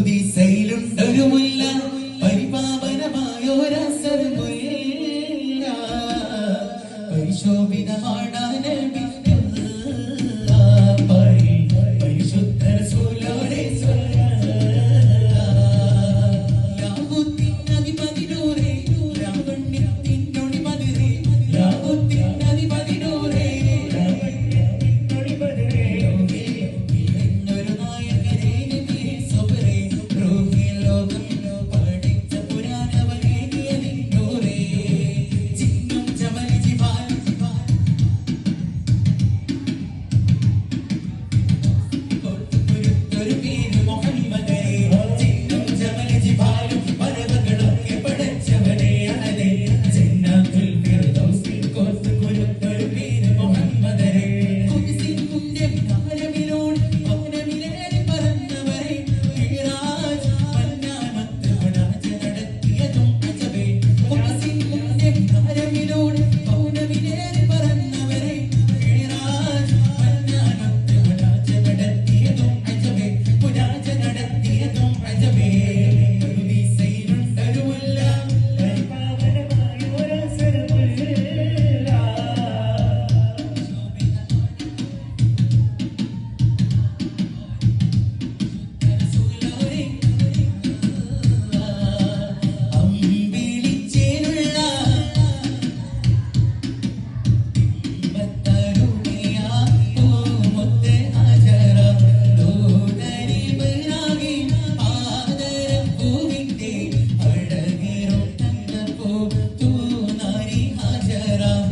കുതിസയിലുണ്ടൊരു Mulla പരിപാവനമായ ഒരസർമുല്ല പരിശോഭിതമാണ് love.